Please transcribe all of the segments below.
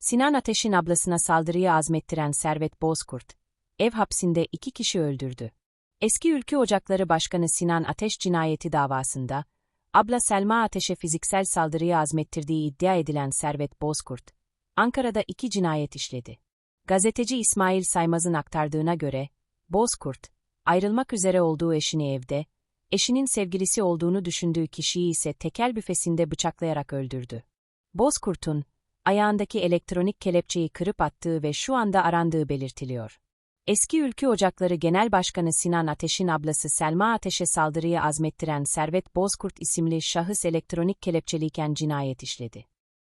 Sinan Ateş'in ablasına saldırıyı azmettiren Servet Bozkurt, ev hapsinde iki kişi öldürdü. Eski Ülkü Ocakları Başkanı Sinan Ateş cinayeti davasında, abla Selma Ateş'e fiziksel saldırıyı azmettirdiği iddia edilen Servet Bozkurt, Ankara'da iki cinayet işledi. Gazeteci İsmail Saymaz'ın aktardığına göre, Bozkurt, ayrılmak üzere olduğu eşini evde, eşinin sevgilisi olduğunu düşündüğü kişiyi ise tekel büfesinde bıçaklayarak öldürdü. Bozkurt'un, ayağındaki elektronik kelepçeyi kırıp attığı ve şu anda arandığı belirtiliyor. Eski Ülkü Ocakları Genel Başkanı Sinan Ateş'in ablası Selma Ateş'e saldırıyı azmettiren Servet Bozkurt isimli şahıs elektronik kelepçeliyken cinayet işledi.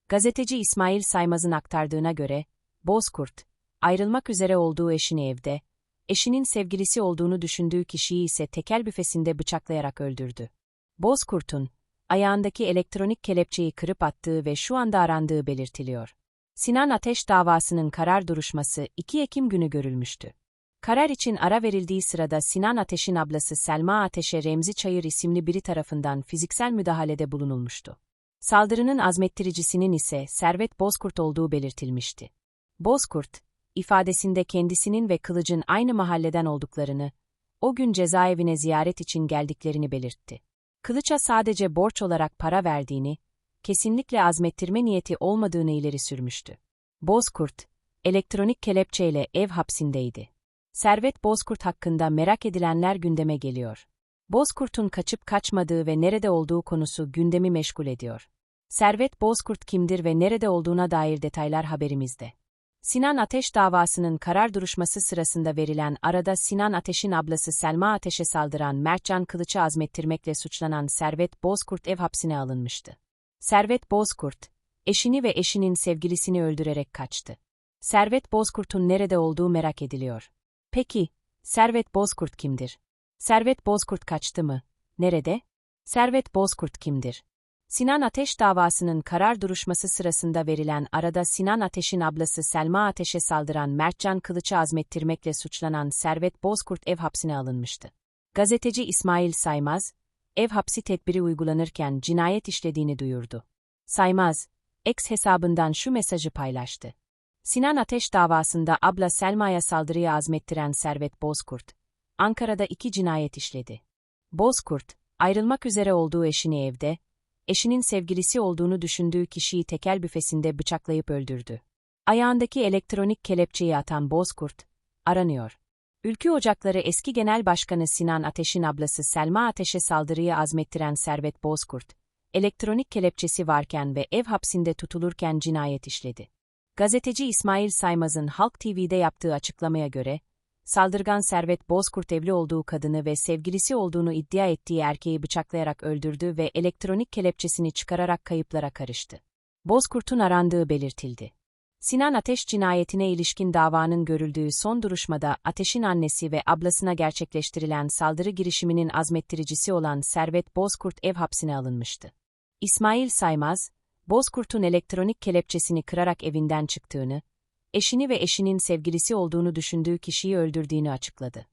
Gazeteci İsmail Saymaz'ın aktardığına göre, Bozkurt, ayrılmak üzere olduğu eşini evde, eşinin sevgilisi olduğunu düşündüğü kişiyi ise tekel büfesinde bıçaklayarak öldürdü. Bozkurt'un, ayağındaki elektronik kelepçeyi kırıp attığı ve şu anda arandığı belirtiliyor. Sinan Ateş davasının karar duruşması 2 Ekim günü görülmüştü. Karar için ara verildiği sırada Sinan Ateş'in ablası Selma Ateş'e Remzi Çayır isimli biri tarafından fiziksel müdahalede bulunulmuştu. Saldırının azmettiricisinin ise Servet Bozkurt olduğu belirtilmişti. Bozkurt, ifadesinde kendisinin ve Kılıç'ın aynı mahalleden olduklarını, o gün cezaevine ziyaret için geldiklerini belirtti. Kılıç'a sadece borç olarak para verdiğini, kesinlikle azmettirme niyeti olmadığını ileri sürmüştü. Bozkurt, elektronik kelepçeyle ev hapsindeydi. Servet Bozkurt hakkında merak edilenler gündeme geliyor. Bozkurt'un kaçıp kaçmadığı ve nerede olduğu konusu gündemi meşgul ediyor. Servet Bozkurt kimdir ve nerede olduğuna dair detaylar haberimizde. Sinan Ateş davasının karar duruşması sırasında verilen arada Sinan Ateş'in ablası Selma Ateş'e saldıran Mertcan Kılıç'ı azmettirmekle suçlanan Servet Bozkurt ev hapsine alınmıştı. Servet Bozkurt, eşini ve eşinin sevgilisini öldürerek kaçtı. Servet Bozkurt'un nerede olduğu merak ediliyor. Peki, Servet Bozkurt kimdir? Servet Bozkurt kaçtı mı? Nerede? Servet Bozkurt kimdir? Sinan Ateş davasının karar duruşması sırasında verilen arada Sinan Ateş'in ablası Selma Ateş'e saldıran Mertcan Kılıç'ı azmettirmekle suçlanan Servet Bozkurt ev hapsine alınmıştı. Gazeteci İsmail Saymaz, ev hapsi tedbiri uygulanırken cinayet işlediğini duyurdu. Saymaz, ex hesabından şu mesajı paylaştı. Sinan Ateş davasında abla Selma'ya saldırıyı azmettiren Servet Bozkurt, Ankara'da iki cinayet işledi. Bozkurt, ayrılmak üzere olduğu eşini evde, eşinin sevgilisi olduğunu düşündüğü kişiyi tekel büfesinde bıçaklayıp öldürdü. Ayağındaki elektronik kelepçeyi atan Bozkurt, aranıyor. Ülkü Ocakları eski genel başkanı Sinan Ateş'in ablası Selma Ateş'e saldırıyı azmettiren Servet Bozkurt, elektronik kelepçesi varken ve ev hapsinde tutulurken cinayet işledi. Gazeteci İsmail Saymaz'ın Halk TV'de yaptığı açıklamaya göre, saldırgan Servet Bozkurt evli olduğu kadını ve sevgilisi olduğunu iddia ettiği erkeği bıçaklayarak öldürdü ve elektronik kelepçesini çıkararak kayıplara karıştı. Bozkurt'un arandığı belirtildi. Sinan Ateş cinayetine ilişkin davanın görüldüğü son duruşmada Ateş'in annesi ve ablasına gerçekleştirilen saldırı girişiminin azmettiricisi olan Servet Bozkurt ev hapsine alınmıştı. İsmail Saymaz, Bozkurt'un elektronik kelepçesini kırarak evinden çıktığını, eşini ve eşinin sevgilisi olduğunu düşündüğü kişiyi öldürdüğünü açıkladı.